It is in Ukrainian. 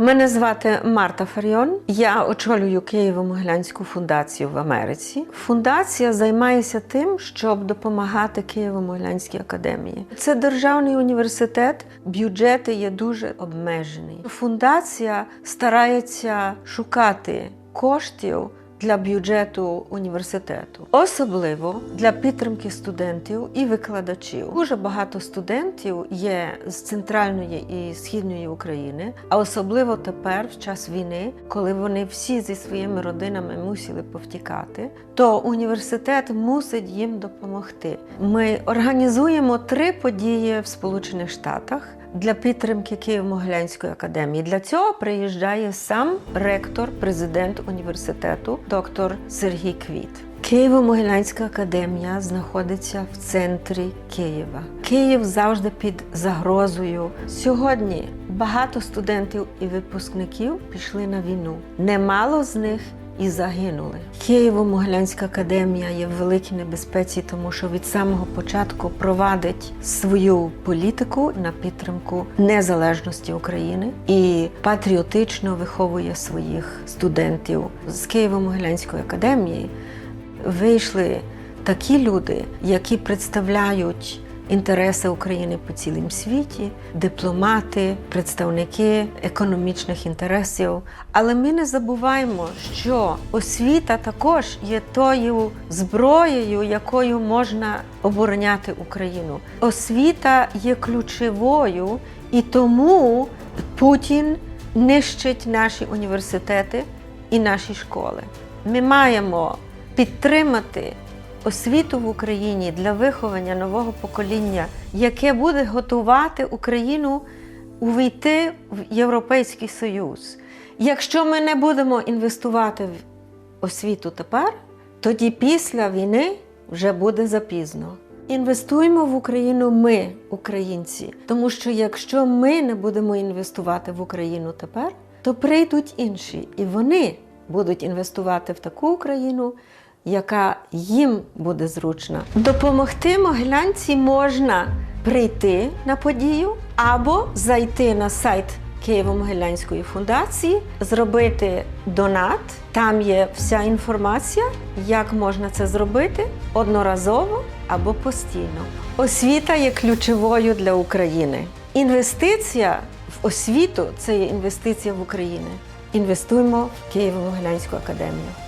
Мене звати Марта Фаріон. Я очолюю Києво-Могилянську фундацію в Америці. Фундація займається тим, щоб допомагати Києво-Могилянській академії. Це державний університет, бюджети є дуже обмежені. Фундація старається шукати коштів для бюджету університету, особливо для підтримки студентів і викладачів. Дуже багато студентів є з центральної і східної України, а особливо тепер, в час війни, коли вони всі зі своїми родинами мусили повтікати, то університет мусить їм допомогти. Ми організуємо три події в Сполучених Штатах для підтримки Києво-Могилянської академії. Для цього приїжджає сам ректор, президент університету, доктор Сергій Квіт. Києво-Могилянська академія знаходиться в центрі Києва. Київ завжди під загрозою. Сьогодні багато студентів і випускників пішли на війну. Немало з них і загинули. Києво-Могилянська академія є в великій небезпеці, тому що від самого початку провадить свою політику на підтримку незалежності України і патріотично виховує своїх студентів з Києво-Могилянської академії. Вийшли такі люди, які представляють інтереси України по цілому світі, дипломати, представники економічних інтересів. Але ми не забуваємо, що освіта також є тою зброєю, якою можна обороняти Україну. Освіта є ключовою, і тому Путін нищить наші університети і наші школи. Ми маємо підтримати освіту в Україні для виховання нового покоління, яке буде готувати Україну увійти в Європейський Союз. Якщо ми не будемо інвестувати в освіту тепер, тоді після війни вже буде запізно. Інвестуємо в Україну ми, українці, тому що якщо ми не будемо інвестувати в Україну тепер, то прийдуть інші, і вони будуть інвестувати в таку Україну, яка їм буде зручна. Допомогти могилянці можна прийти на подію або зайти на сайт Києво-Могилянської фундації, зробити донат. Там є вся інформація, як можна це зробити одноразово або постійно. Освіта є ключовою для України. Інвестиція в освіту це є інвестиція в Україну. Інвестуємо в Києво-Могилянську академію.